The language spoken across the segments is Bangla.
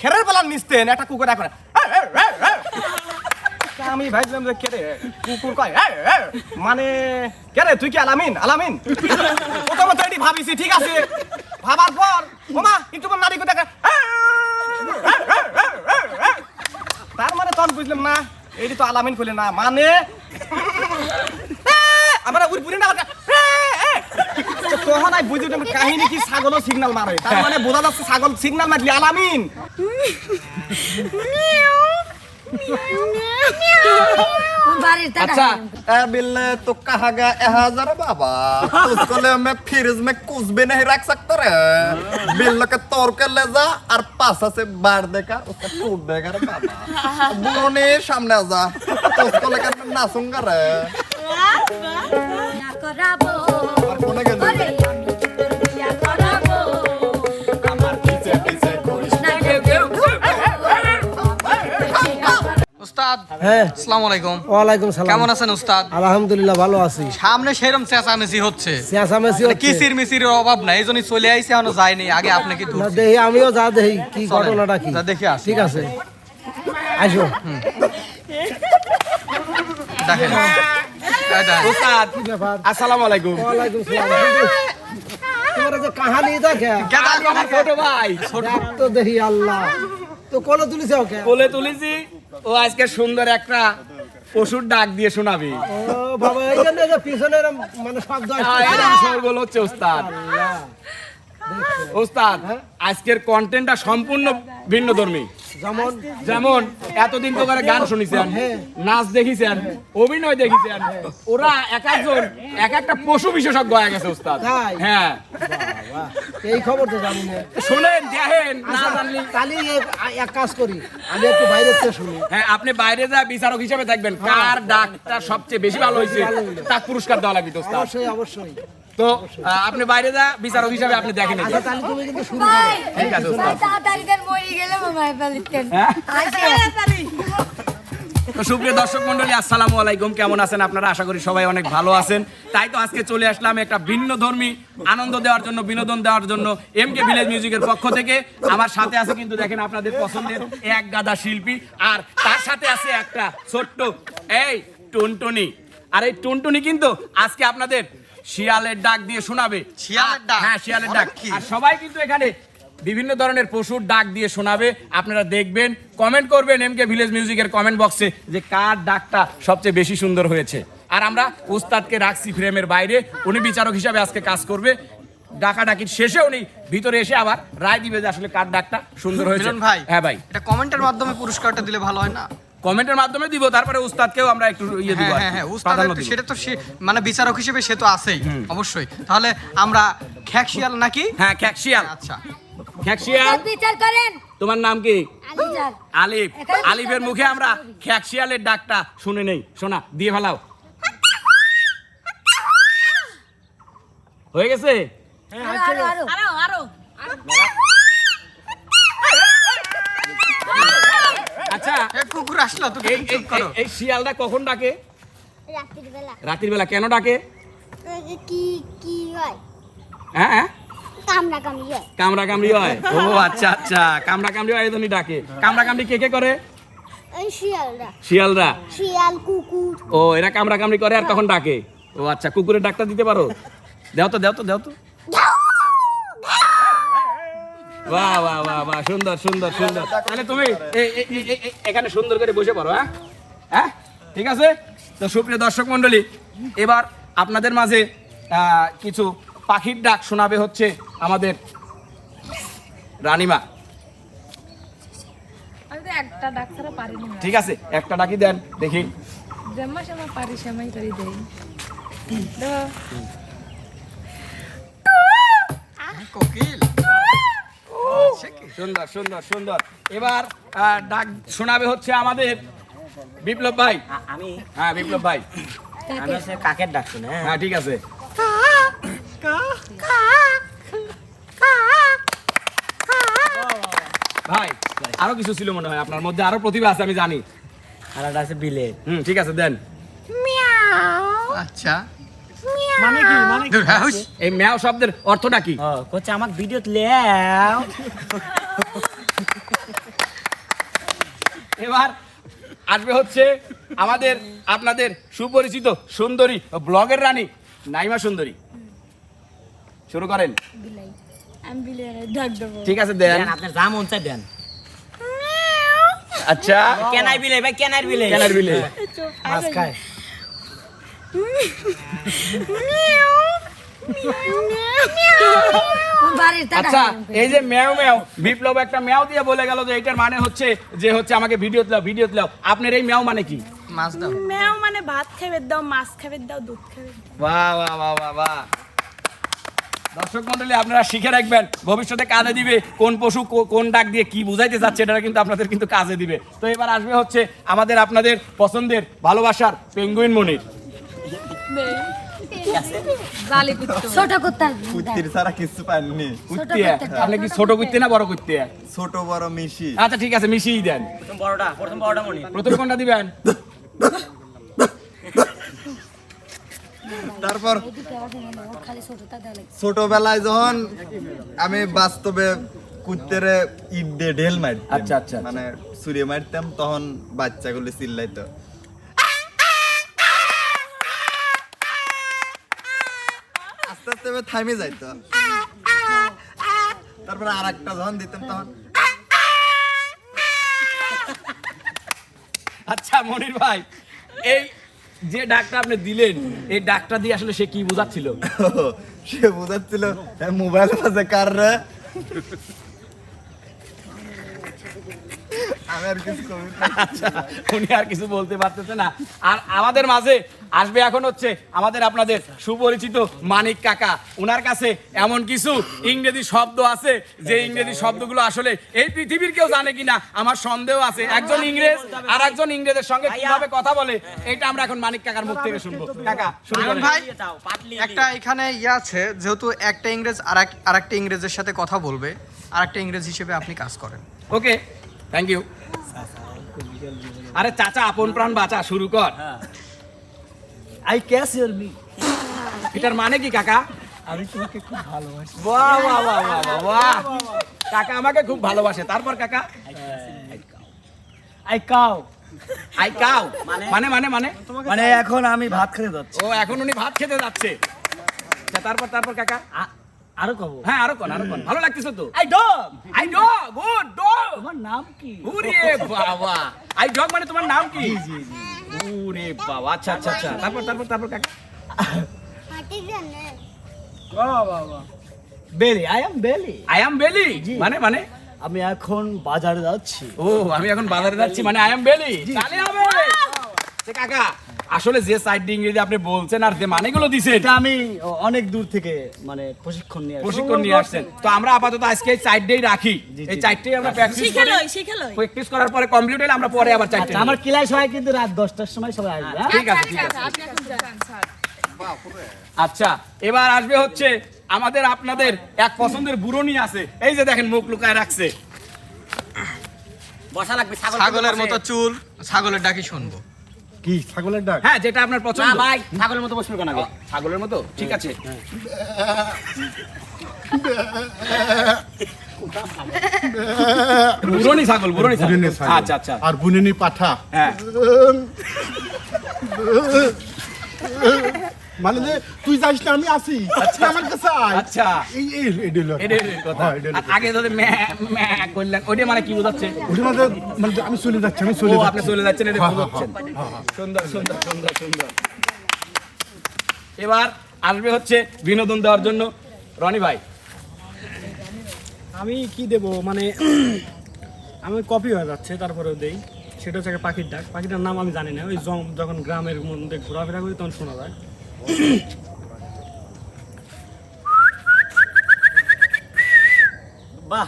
খেরের পালান মিশতেন একটা কুকুর এখন। আমি ভাবছিলাম যে কে রে কুকুর কয়। মানে কে রে তুই কি আলামিন? আলামিন? প্রথমত এটি ভাবিছি, ঠিক আছে। ভাবার পর, ওমা, কিন্তু আমার নারী কোথায়? তার মানে তখন বুঝলাম, না, এটি তো আলামিন খুলে না। মানে আমরা উড় না তখন আমি বুঝি না কাহিনী কি ছাগলও সিগন্যাল মারে তার মানে বোঝা যাচ্ছে ছাগল সিগন্যাল মারলি আলামিন बारिश था अच्छा ए बिल्ले तो कहा गया ए हजार बाबा उसको ले मैं फ्रिज में कुछ भी नहीं रख सकता रे बिल्ल के तोड़ के ले जा और पासा से बाढ़ देगा उसका टूट देगा रे बाबा बोलो नहीं सामने आ जा तो उसको लेकर मैं नाचूंगा रे ना कराबो উস্তাদ। হ্যাঁ। আসসালামু আলাইকুম ওয়ালাইকুম সালাম। কেমন আছেন উস্তাদ? আলহামদুলিল্লাহ ভালো আছি। সামনে সেরম চেঁচামেচি হচ্ছে। চেঁচামেচি মানে হচ্ছে। কিসির মিসির অভাব নাই এই চলে আইসি এখনও যায়নি আগে আপনি কি না দেখি আমিও যা দেখি কি ঘটনাটা কি? যা দেখে আসি। ঠিক আছে। আসো দেখেন। উস্তাদ আসসালামু আলাইকুম ওয়ালাইকুম সালাম। তোমার যে কাহানি দেখে কেডা ছোট ভাই? দেখ তো দেখি আল্লাহ। তো কোলে তুলিছে ওকে? কোলে তুলেছি। ও আজকে সুন্দর একটা পশুর ডাক দিয়ে শোনাবি। ও বাবা এই জন্য যে পিছনে মানে শব্দ সরগোল হচ্ছে ওস্তাদ। ওস্তাদ? আজকের কন্টেন্টটা সম্পূর্ণ ভিন্ন ধর্মী যেমন যেমন এতদিন তো করে গান শুনেছেন হ্যাঁ। নাচ দেখিছেন অভিনয় দেখিছেন ওরা এক একজন এক একটা পশু বিশেষজ্ঞ হয়ে গেছে ওস্তাদ হ্যাঁ। এই খবর তো জানি না। শুনেন দেখেন না জানলি কালি এক কাজ করি আমি একটু বাইরে থেকে শুনি। হ্যাঁ আপনি বাইরে যা বিচারক হিসেবে থাকবেন কার ডাকটা সবচেয়ে বেশি ভালো হয়েছে তার পুরস্কার দেওয়া লাগবে ওস্তাদ অবশ্যই অবশ্যই। তো আপনি বাইরে যা বিচারক হিসেবে আপনি দেখেন আচ্ছা ঠিক আছে হ্যাঁ? তো সুপ্রিয় দর্শক মন্ডলী আসসালামু আলাইকুম। কেমন আছেন আপনারা? আশা করি সবাই অনেক ভালো আছেন। তাই তো আজকে চলে আসলাম একটা ভিন্ন ধর্মী আনন্দ দেওয়ার জন্য বিনোদন দেওয়ার জন্য এম কে ভিলেজ মিউজিকের পক্ষ থেকে। আমার সাথে আছে কিন্তু দেখেন আপনাদের পছন্দের এক গাদা শিল্পী আর তার সাথে আছে একটা ছোট্ট এই টুনটুনি। আর এই টুনটুনি কিন্তু আজকে আপনাদের শিয়ালের ডাক দিয়ে শোনাবে। শিয়ালের ডাক? হ্যাঁ শিয়ালের ডাক। আর সবাই কিন্তু এখানে বিভিন্ন ধরনের পশুর ডাক দিয়ে শোনাবে। আপনারা দেখবেন কমেন্ট করবেন এম কে ভিলেজ মিউজিকের কমেন্ট বক্সে যে কার ডাকটা সবচেয়ে বেশি সুন্দর হয়েছে। আর আমরা উস্তাদকে রাখছি ফ্রেমের বাইরে। উনি বিচারক হিসাবে আজকে কাজ করবে। ডাকাডাকির শেষে উনি ভিতরে এসে আবার রায় দিবে যে আসলে কার ডাকটা সুন্দর হয়েছে। ভাই হ্যাঁ ভাই। এটা কমেন্টের মাধ্যমে পুরস্কারটা দিলে ভালো হয় না? কমেন্টের মাধ্যমে দিব তারপরে উস্তাদকেও আমরা একটু ইয়ে দিব হ্যাঁ হ্যাঁ হ্যাঁ উস্তাদ দিব। সেটা তো সে- মানে বিচারক হিসেবে সে তো আছেই অবশ্যই। তাহলে আমরা খ্যাক শিয়াল নাকি? হ্যাঁ খ্যাকশিয়াল। আচ্ছা। খ্যাকশিয়াল। বিচার করেন। তোমার নাম কি? আলিফ। আলিফের মুখে আমরা খ্যাকশিয়ালের ডাকটা শুনে নেই। শোনা দিয়ে ফেলাও। হয়ে গেছে? আরও আরও। আরও আরও। আচ্ছা কুকুর আসলো তো এই এই- এই- এই শিয়ালটা কখন ডাকে? রাত্রির বেলা। রাতের বেলা কেন ডাকে? কি কি হয়? হ্যাঁ হ্যাঁ? কামড়া কামড়ি হয়। কামড়া কামড়ি হয়? ও আচ্ছা আচ্ছা। কামড়া কামড়ি হয় এজন্যই ডাকে। কামড়া কামড়ি কে কে করে? শিয়ালরা শিয়ালরা। শিয়াল কুকুর। ও এরা কামড়া কামড়ি করে আর তখন ডাকে? ও আচ্ছা কুকুরের ডাকটা দিতে পারো? দেও তো দেও তো দেও তো। বাহ বাহ বাহ বাহ সুন্দর সুন্দর সুন্দর। তাহলে তুমি এখানে সুন্দর করে বসে পড়ো হ্যাঁ? হ্যাঁ? ঠিক আছে? তো সুপ্রিয় দর্শক মন্ডলী এবার আপনাদের মাঝে কিছু পাখির ডাক শোনাবে হচ্ছে আমাদের রানীমা। ঠিক আছে একটা ডাকি দেন দেখি। কোকিল? সুন্দর সুন্দর সুন্দর। এবার ডাক শোনাবে হচ্ছে আমাদের বিপ্লব ভাই। আমি? হ্যাঁ বিপ্লব ভাই। আমি হচ্ছে কাকের ডাক শুনে হ্যাঁ। হ্যাঁ ঠিক আছে। ভাই আরও কিছু ছিল মনে হয় আপনার মধ্যে আরও প্রতিভা আছে আমি জানি। আর একটা আছে বিলে হুম ঠিক আছে দেন। আচ্ছা। মানে কি মানে হ্যাঁ, এই ম্যাও শব্দের অর্থটা কি? কোচে ভিডিও লেও এবার আসবে হচ্ছে আমাদের আপনাদের সুপরিচিত সুন্দরী ব্লগের রানী নাইমা সুন্দরী। শুরু করেন। ঠিক আছে দেন। আপনার যা মন চায় দেন। আচ্ছা। কেনাই বিলে ভাই কেনার বিলে কেনার বিলে মাছ খায়। আচ্ছা এই যে ম্যাও ম্যাও বিপ্লব একটা ম্যাও দিয়ে বলে গেল যে এটার মানে হচ্ছে যে হচ্ছে আমাকে ভিডিও দাও ভিডিও দাও আপনার এই ম্যাও মানে কি? মাছ দাও। ম্যাও মানে ভাত খাবে দাও মাছ খাবে দাও দুধ খাবে বাহ বাহ বাহ বাহ বাহ। দর্শক মন্ডলী আপনারা শিখে রাখবেন ভবিষ্যতে কাজে দিবে কোন পশু কোন ডাক দিয়ে কি বুঝাইতে চাচ্ছে এটা কিন্তু আপনাদের কিন্তু কাজে দিবে। তো এবার আসবে হচ্ছে আমাদের আপনাদের পছন্দের ভালোবাসার পেঙ্গুইন মনির। জালি ছোট কুত্তা কুত্তির ছাড়া কিছু পাননি। কুত্তিয়া আপনি কি ছোট কুত্তে না বড় কুত্তিয়া ছোট বড় মিশি। আচ্ছা ঠিক আছে মিশিয়ে দেন। প্রথম বড়টা প্রথম বড়টা মনি প্রথম কোনটা দিবেন? তারপর ছোটবেলায় যখন আমি বাস্তবে কুত্তেরে ইট দিয়ে ঢেল মারতাম আচ্ছা, আচ্ছা, আচ্ছা। মানে ছুরি মারতাম তখন বাচ্চাগুলো চিল্লাইতো। আস্তে আস্তে থামে যাইত। তারপরে আর একটা যখন দিতাম তখন আচ্ছা মনির ভাই এই যে ডাকটা আপনি দিলেন এই ডাকটা দিয়ে আসলে সে কি বোঝাচ্ছিল? সে বোঝাচ্ছিল মোবাইল বাজে কার রে আমি আর কিছু কমি না। আচ্ছা উনি আর কিছু বলতে পারতেছে না। আর আমাদের মাঝে আসবে এখন হচ্ছে আমাদের আপনাদের সুপরিচিত মানিক কাকা। ওনার কাছে এমন কিছু ইংরেজি শব্দ আছে যে ইংরেজি শব্দগুলো আসলে এই পৃথিবীর কেউ জানে কিনা আমার সন্দেহ আছে। একজন ইংরেজ আর একজন ইংরেজের সঙ্গে কীভাবে কথা বলে এটা আমরা এখন মানিক কাকার মুখ থেকে শুনব। কাকা ভাই একটা এখানে ইয়ে আছে যেহেতু একটা ইংরেজ আর এক আরেকটা ইংরেজের সাথে কথা বলবে আর একটা ইংরেজ হিসেবে আপনি কাজ করেন। ওকে থ্যাংক ইউ আরে চাচা আপন প্রাণ বাঁচা শুরু কর। আই ক্যাশ ইউর মি এটার মানে কি কাকা? আমি তোমাকে খুব ভালোবাসি। বাহ বাহ বাহ বাহ বাহ কাকা আমাকে খুব ভালোবাসে। তারপর কাকা? আই কাও আই কাউ মানে? মানে মানে মানে? এখন আমি ভাত খেতে যাচ্ছি। ও এখন উনি ভাত খেতে যাচ্ছে। আচ্ছা, তারপর তারপর কাকা? আরও কব। হ্যাঁ আরও কোন আরও কোন। ভালো লাগতেছে তো? I dog I dog good dog তোমার নাম কি? ওরে বাবা। আই ডগ মানে তোমার নাম কি? ওরে বাবা আচ্ছা আচ্ছা আচ্ছা। তারপর তারপর তারপর কাকা। হাঁটি জানে Beli I am Beli. I am Beli? মানে মানে? আমি এখন বাজারে যাচ্ছি। ও আমি এখন বাজারে যাচ্ছি মানে আই এম বেলি। তাহলে হবে। সে কাকা আসলে যে সাইড ইংরেজি আপনি বলছেন আর যে মানেগুলো দিছেন এটা আমি অনেক দূর থেকে মানে প্রশিক্ষণ নিয়ে আসছি। প্রশিক্ষণ নিয়ে আসছেন। তো আমরা আপাতত আজকে এই চারটেই রাখি। এই। চারটেই আমরা প্র্যাকটিস করি। প্র্যাকটিস করার পরে কমপ্লিট হলে আমরা পরে আবার চারটে আচ্ছা আমার ক্লাস হয় কিন্তু রাত দশটার সময় সবাই আসবে হ্যাঁ? ঠিক আছে ঠিক আছে। আপনি এখন যান। স্যার আচ্ছা এবার আসবে হচ্ছে আমাদের আপনাদের এক পছন্দের বুড়নি আছে। এই যে দেখেন মুখ লুকায় রাখছে। বসা লাগবে ছাগলের মতো চুল ছাগলের ডাকি শুনব। কি ছাগলের ডাক? হ্যাঁ যেটা আপনার না পছন্দ। ভাই ছাগলের মতো বসবে কেন আগে? ছাগলের মতো? ঠিক আছে। বুড়নি ছাগল বুড়নি ছাগল। আচ্ছা আচ্ছা। আর বুনিনি পাঠা। হ্যাঁ। মানে যে তুই যাস না আমি আসি তুই আমার কাছে আয়। আচ্ছা। এই এই কথা। হ্যাঁ, আগে যদি ম্যা ম্যা করলেন। ওইটা মানে কি বোঝাচ্ছে? ওটা মানে মানে আমি চলে যাচ্ছি আমি চলে আপনি চলে যাচ্ছেন এটা বোঝাচ্ছেন। হ্যাঁ, হ্যাঁ। সুন্দর সুন্দর সুন্দর সুন্দর। এবার আসবে হচ্ছে বিনোদন দেওয়ার জন্য। রনি ভাই। আমি কি দেব? মানে আমি কপি হয়ে যাচ্ছে তারপরেও দেই। সেটা হচ্ছে পাখির ডাক। পাখিটার নাম আমি জানি না। ওই যখন গ্রামের মধ্যে ঘোরাফেরা করি তখন শোনা যায়। বাহ।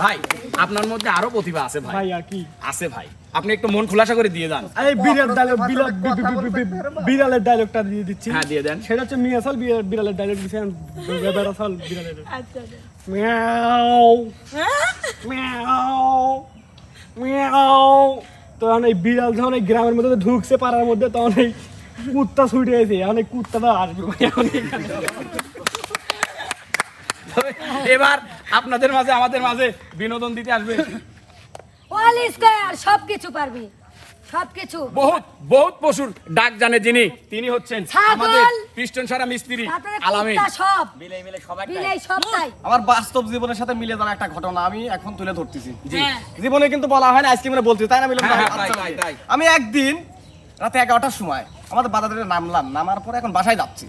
ভাই আপনার মধ্যে আরও প্রতিভা আছে ভাই। ভাই আর কি? আছে ভাই। আপনি একটু মন খোলাসা করে দিয়ে যান। এই বিড়াল ডায়লগ বিড়ালের ডায়লগটা দিয়ে দিচ্ছি। হ্যাঁ দিয়ে দেন। সেটা হচ্ছে মিয়াসাল বিড়ালের ডায়লগ দিচ্ছি বেড়াসাল বিড়ালের। আচ্ছা আচ্ছা। মিয়াও। মিয়াও। তখন এই বিড়াল যখন এই গ্রামের মধ্যে ঢুকছে পাড়ার মধ্যে, তখন এই কুত্তা ছুটে আছে এখন এই কুত্তাটা আসবে এবার আপনাদের মাঝে, আমাদের মাঝে বিনোদন দিতে আসবে। অল স্কয়ার সব কিছু পারবি। সব কিছু। বহুত বহুত পশুর ডাক জানে যিনি তিনি হচ্ছেন আমাদের পিস্টন সারা মিস্ত্রি সব। মিলে মিলে সবাই আমার বাস্তব জীবনের সাথে মিলে যাওয়া একটা ঘটনা আমি এখন তুলে ধরতেছি। জীবনে কিন্তু বলা হয় না আজকে মানে বলছি তাই না মিলন হ্যাঁ? হ্যাঁ, তাই, আচ্ছা। আমি একদিন রাতে এগারোটার সময় আমাদের বাজারে নামলাম নামার পরে এখন বাসায় যাচ্ছি।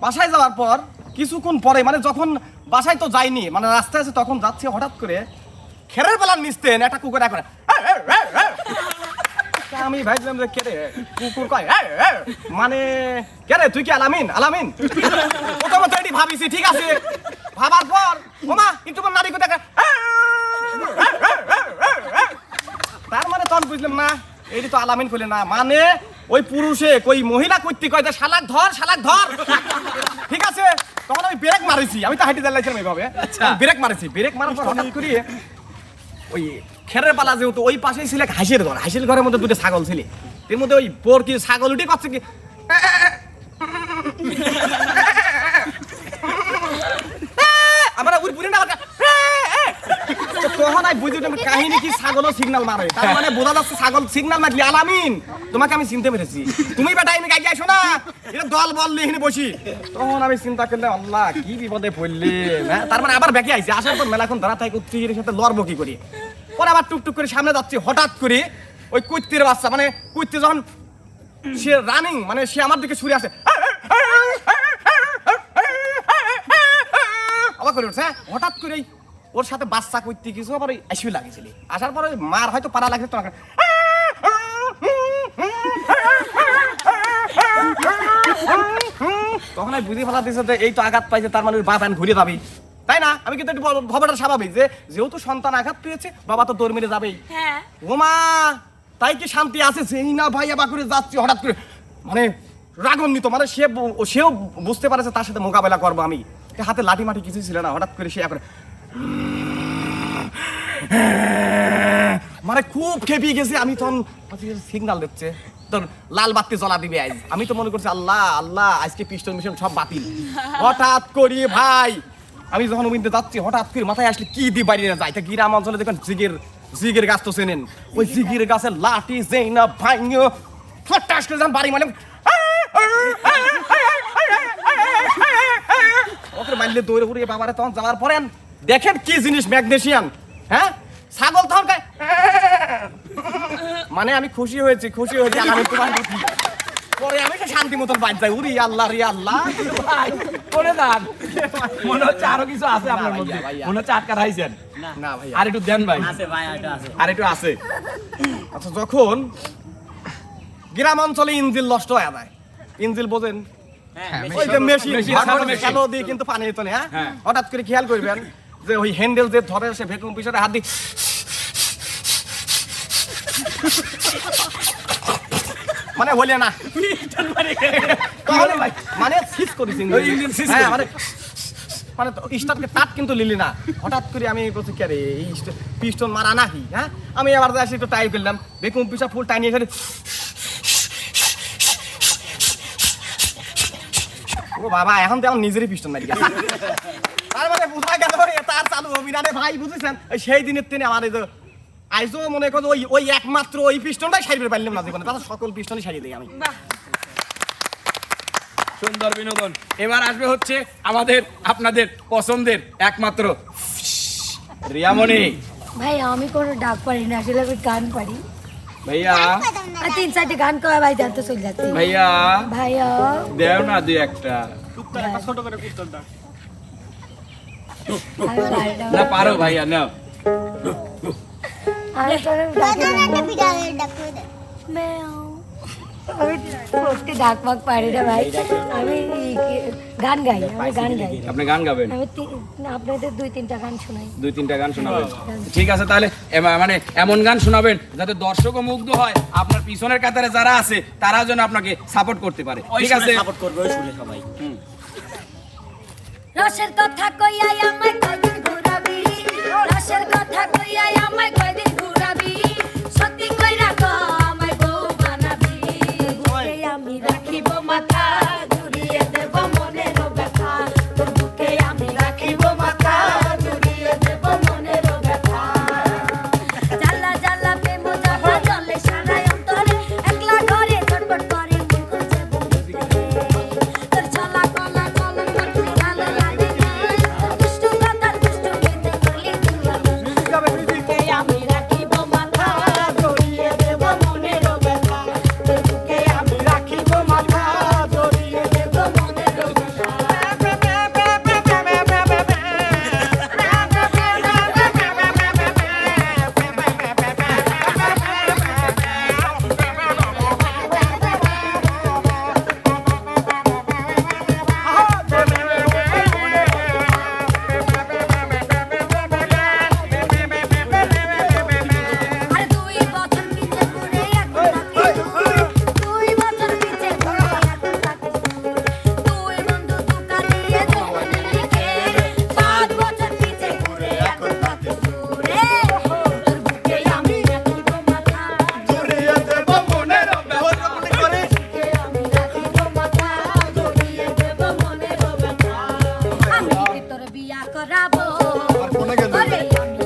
বাসায় যাওয়ার পর কিছুক্ষণ পরে মানে যখন বাসায় তো যাইনি মানে রাস্তায় আছে তখন যাচ্ছি হঠাৎ করে খেরের বেলার নিস্তেন একটা কুকুর করে আমি ভাবছিলাম যে কে রে? কুকুর কয়। মানে কে রে? তুই কি আলামিন? আলামিন? প্রথমত এটি ভাবিছি ঠিক আছে। ভাবার পর ওমা একটু নারী কোথায় তার মানে তখন বুঝলাম না এটি তো আলামিন কইলে না। মানে ওই পুরুষে কই মহিলা কইতে কয় যে শালাক ধর শালাক ধর। ঠিক আছে? তখন আমি ব্রেক মারিছি। আমি তো হাঁটি দাঁড়াইছিলাম এইভাবে ব্রেক মারিছি। ব্রেক মারার পর হঠাৎ করে ওই খেরের পালা যেহেতু ওই পাশেই ছিল এক হাসির ঘর। হাসির ঘরের মধ্যে দুটো ছাগল ছিল। এর মধ্যে ওই বোর কি ছাগল উঠে করছে কি? আমরা উড়ি না তখন আমি বুঝি কাহিনী কি ছাগল সিগন্যাল মারে। তার মানে বোঝা যাচ্ছে ছাগল সিগন্যাল মারলি আলামিন। তোমাকে আমি চিনতে পেরেছি। তুমি বেটা আমি গাই আসো না। এটা দল বল লিখে বসি। তখন আমি চিন্তা করলে আল্লাহ, কি বিপদে পড়লে। হ্যাঁ তার মানে আবার ব্যাকে আইছি। আসার পর মেলাখন ধরা থাকে কুত্তির সাথে লড়বো কি করি? পরে আবার টুকটুক করে সামনে যাচ্ছি, হঠাৎ করে ওই কুত্তির বাচ্চা মানে কুত্তি যখন সে রানিং মানে সে আমার দিকে ছুড়ে আসে। অবাক করে উঠছে হ্যাঁ? হঠাৎ করে ওর সাথে বাচ্চা করতে কিছু আবার আইসি লাগিয়েছিল আসার পরে মার হয়তো পাড়া লাগছে তোমাকে তখন বুঝে ফেলা দিয়েছে যে এই তো আঘাত পাইছে, তার মানে ওর বাপ ঘুরে যাবে তাই না? আমি কিন্তু একটু ভাবাটা স্বাভাবিক যে যেহেতু সন্তান আঘাত পেয়েছে বাবা তো দৌড় মেরে যাবেই। হ্যাঁ। ওমা তাই কি শান্তি আছে? যেই না ভাই আবার করে যাচ্ছি হঠাৎ করে। মানে রাগান্বিত মানে সে সেও বুঝতে পারেছে তার সাথে মোকাবেলা করব আমি। হাতে লাঠি মাটি কিছু ছিল না হঠাৎ করে সে করে মানে খুব খেপিয়ে গেছে। আমি তখন সিগনাল দিচ্ছে। তোর লাল বাতি জ্বলা দিবে আজ। আমি তো মনে করছি আল্লাহ আল্লাহ আজকে পিস্টন মিশন সব বাতিল। হঠাৎ করি ভাই আমি যখন উমিনতে যাচ্ছি, হঠাৎ করে মাথায় আসলে কি দিয়ে না যায়? তা গ্রাম অঞ্চলে দেখেন, জিগের জিগের গাছ তো চেনেন। ওই জিগের গাছের লাঠি যেই না ভাঙিও ফটাস করে যখন বাড়ি মানে ওকে মারলে দৌড়ে ঘুরে বাবারে তখন যাওয়ার পরে দেখেন কি জিনিস ম্যাগনেশিয়ান হ্যাঁ? ছাগল তখন মানে আমি খুশি হয়েছি খুশি হয়েছি আমি তোমার পরে আমি শান্তি মতন বাদ যাই। উরি আল্লাহ রে আল্লাহ। যান। মনে হচ্ছে আরও কিছু আছে আপনার মধ্যে। মনে হচ্ছে আটকা রাইছেন না ভাই আর একটু দেন ভাই। আছে ভাই আছে। আর একটু আছে। আচ্ছা যখন গ্রাম অঞ্চলে ইঞ্জিল নষ্ট হয়ে যায় ইঞ্জিল বোঝেন? হ্যাঁ ওই যে মেশিন। শ্যালো দিয়ে কিন্তু পানি হতো না হ্যাঁ? হ্যাঁ। হঠাৎ করে খেয়াল করবেন যে ওই হ্যান্ডেল যে ধরে সে ভেকুম পিছনে হাত দিয়ে মানে হলে না। মানে সিজ করেছি হ্যাঁ। মানে মানে স্টার্টকে তাট কিন্তু লিলি না। হঠাৎ করে আমি বলছি কে রে এই পিস্টন মারা নাকি? হ্যাঁ? আমি আবার আসি একটু টাই করলাম। বেকুম পিছা ফুল টাই নিয়ে এখানে ও বাবা এখন তো আমার নিজেরই পিস্টন মারি গেছে। তার মানে বোঝা গেল তার চালু হবি না রে ভাই বুঝেছেন? সেই দিনের তিনি আমার এই আইজও মনে করো ওই ওই একমাত্র ওই পিস্টনটাই সারিয়ে পারলাম না জীবনে। তাহলে সকল পিস্টনই সারিয়ে দিই আমি। সুন্দর বিনোদন। এবার আসবে হচ্ছে আমাদের আপনাদের পছন্দের একমাত্র রিয়ামণি। ভাই আমি কোনো ডাক পারি না আসলে আমি গান পারি। ভাইয়া। তিন চারটে গান করা ভাই জানতে চলে যাচ্ছে। ভাইয়া। ভাইয়া। দেও না দুই একটা। ছোট করে কুত্তার ডাক না। পারো ভাইয়া না। আমি সত্যি ডাক পাক পারি না ভাই। আমি গান গাই আমি গান গাই। আপনি গান গাবেন? আমি আপনাদের দুই তিনটা গান শোনাই। দুই তিনটা গান শোনাবেন। ঠিক আছে তাহলে মানে এমন গান শোনাবেন যাতে দর্শকও মুগ্ধ হয় আপনার পিছনের কাতারে যারা আছে তারা যেন আপনাকে সাপোর্ট করতে পারে। ঠিক আছে? সাপোর্ট করবে ওই শুনে সবাই। রসের কথা কইয়াই আমায় কয়দিন ঘুরাবি? রসের কথা কইয়াই আমায় কয়দিন সত্যি আর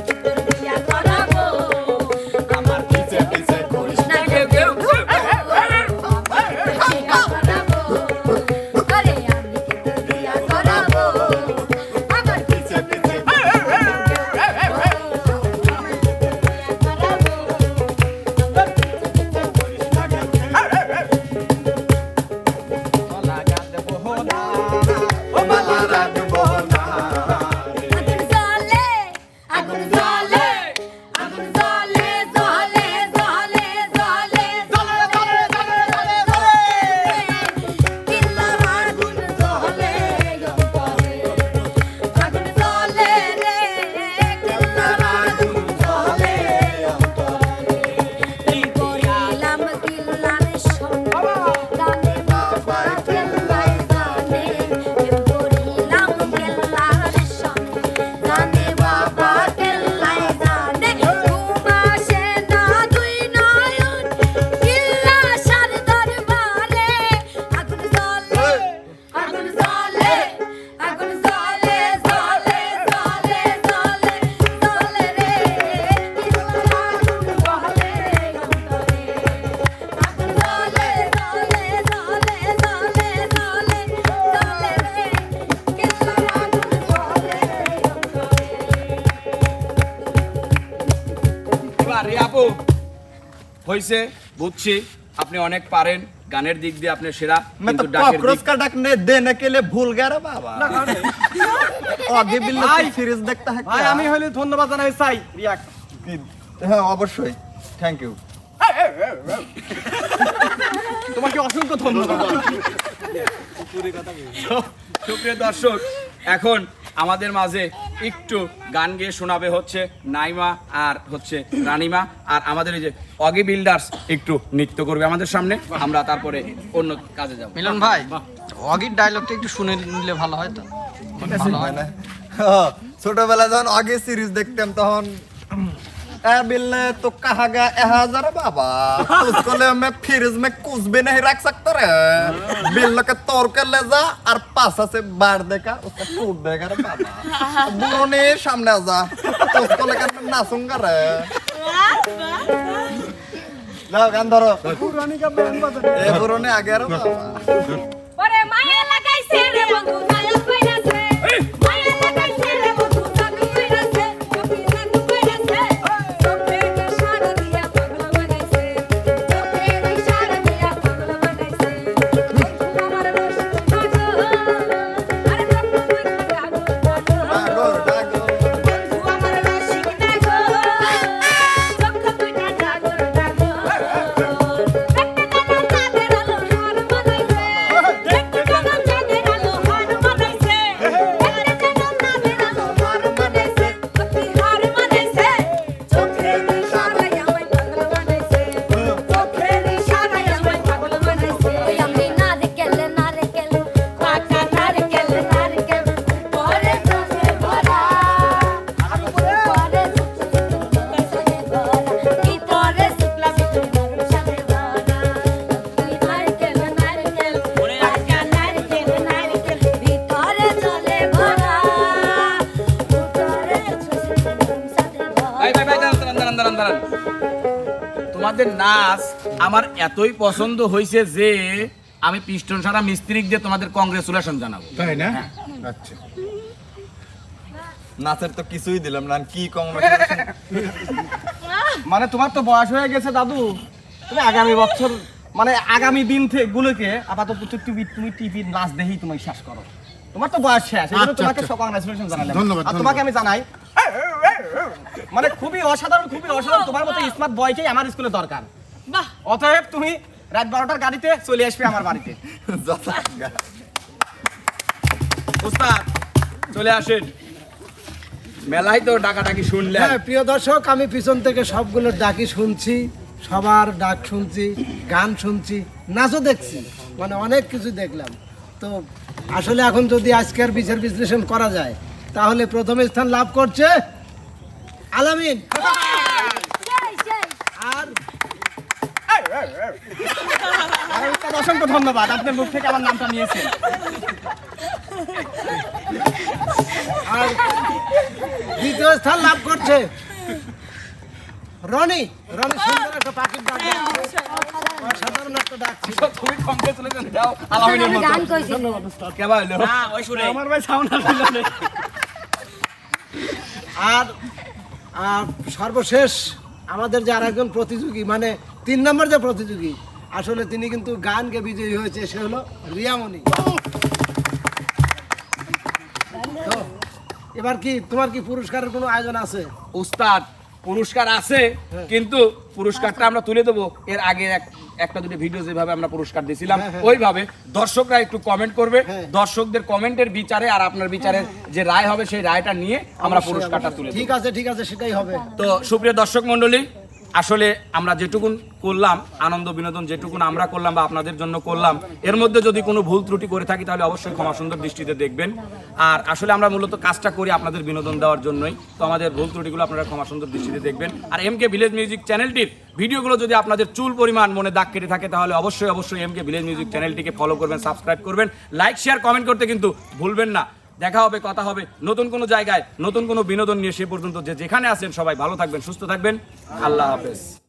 হইছে বুঝছি আপনি অনেক পারেন গানের দিক দিয়ে আপনি সেরা मैं तो কিন্তু ডাকের कॉकरोच দিক का डकने देने के लिए भूल गया रे बाबा आगे बिल्ली भाई। सीरीज देखता है ভাই क्या আমি হলে ধন্যবাদ জানাই চাই রিয়াক্ট হ্যাঁ অবশ্যই থ্যাংক ইউ তোমাকে অসংখ্য ধন্যবাদ সুপ্রিয় দর্শক এখন আমাদের মাঝে একটু গান গিয়ে শোনাবে হচ্ছে নাইমা আর হচ্ছে রানিমা। আর আমাদের এই যে অগি বিল্ডার্স একটু নৃত্য করবে আমাদের সামনে। আমরা তারপরে অন্য কাজে যাব। মিলন ভাই অগির ডায়লগটা একটু শুনে নিলে ভালো হয় তো। ভালো ছোটবেলা যখন অগে সিরিজ দেখতাম তখন ए बिल्ले तो कहा गया ए हजार बाबा उसको ले मैं फ्रिज में कुछ भी नहीं रख सकता रे बिल्ले के तोड़ के ले जा और पासा से बाढ़ देगा उसका टूट देगा रे बाबा बुरो ने सामने आ जा तो उसको लेकर मैं नाचूंगा रे लाओ गान धरो पुरानी का बैंड बजा ए पुराने आ गया रे बाबा अरे माया लगाई से रे बंधु माया নাচ আমার এতই পছন্দ হয়েছে যে আমি পিস্টন সারা মিস্ত্রিক দিয়ে তোমাদের কংগ্রেচুলেশন জানাব। তাই আচ্ছা। নাচের তো কিছুই দিলাম না কি কম মানে তোমার তো বয়স হয়ে গেছে দাদু। তুমি আগামী বছর মানে আগামী দিন থেকে গুলোকে আপাতত তুমি তুমি টিভির নাচ দেখেই তুমি শেষ করো। তোমার তো বয়স শেষ জন্য তোমাকে কংগ্রাচুলেশন জানালাম। আর তোমাকে আমি জানাই মানে খুবই অসাধারণ খুবই অসাধারণ। তোমার মতো স্মার্ট বয়কেই আমার স্কুলে দরকার। বাহ। অতএব তুমি রাত বারোটার গাড়িতে চলে আসবে আমার বাড়িতে। ওস্তাদ চলে আসেন। মেলায় তো ডাকাডাকি শুনলেন। হ্যাঁ প্রিয় দর্শক আমি পিছন থেকে সবগুলো ডাকি শুনছি সবার ডাক শুনছি গান শুনছি নাচও দেখছি মানে অনেক কিছু দেখলাম। তো আসলে এখন যদি আজকের বিচার বিশ্লেষণ করা যায় তাহলে প্রথম স্থান লাভ করছে আলামিন। আর আর অসংখ্য ধন্যবাদ আপনার মুখ থেকে আমার নামটা নিয়েছেন। আর দ্বিতীয় স্থান লাভ করছে রনি। রনি সুন্দর একটা পাখির ডাক দিয়েছে। একটা ডাক ছিল। তুমি কংগ্রেচুলেশন দাও আলামিনের মতো। কেবা হইল? না ওই সুরে আমার ভাই সাউন্ড আসলে না। আর আর সর্বশেষ আমাদের যে আরেকজন প্রতিযোগী মানে তিন নম্বর যে প্রতিযোগী, আসলে তিনি কিন্তু গানকে বিজয়ী হয়েছে, সে হলো রিয়ামণি। এবার কি, তোমার কি পুরস্কারের কোনো আয়োজন আছে? উস্তাদ পুরস্কার আছে কিন্তু পুরস্কারটা আমরা তুলে দেবো। এর আগে এক- একটা দুটো ভিডিও যেভাবে আমরা পুরস্কার দিয়েছিলাম ওইভাবে। দর্শকরা একটু কমেন্ট করবে। দর্শকদের কমেন্টের বিচারে আর আপনার বিচারের যে রায় হবে সেই রায়টা নিয়ে আমরা পুরস্কারটা তুলে ঠিক আছে ঠিক আছে সেটাই হবে। তো সুপ্রিয় দর্শক মণ্ডলী আসলে আমরা যেটুকুন করলাম, আনন্দ, বিনোদন যেটুকুন আমরা করলাম বা আপনাদের জন্য করলাম, এর মধ্যে যদি কোনো ভুল ত্রুটি করে থাকি তাহলে অবশ্যই ক্ষমা সুন্দর দৃষ্টিতে দেখবেন। আর আসলে আমরা মূলত কাজটা করি আপনাদের বিনোদন দেওয়ার জন্যই, তো আমাদের ভুল ত্রুটিগুলো আপনারা ক্ষমা সুন্দর দৃষ্টিতে দেখবেন। আর এম কে ভিলেজ মিউজিক চ্যানেলটির ভিডিওগুলো যদি আপনাদের চুল পরিমাণ মনে দাগ কেটে থাকে তাহলে অবশ্যই অবশ্যই এম কে ভিলেজ মিউজিক চ্যানেলটিকে ফলো করবেন সাবস্ক্রাইব করবেন। লাইক শেয়ার কমেন্ট করতে কিন্তু ভুলবেন না। দেখা হবে, কথা হবে। নতুন কোনো জায়গায়, নতুন কোনো বিনোদন নিয়ে সে পর্যন্ত যে যেখানে আছেন সবাই ভালো থাকবেন, সুস্থ থাকবেন। আল্লাহ হাফেজ।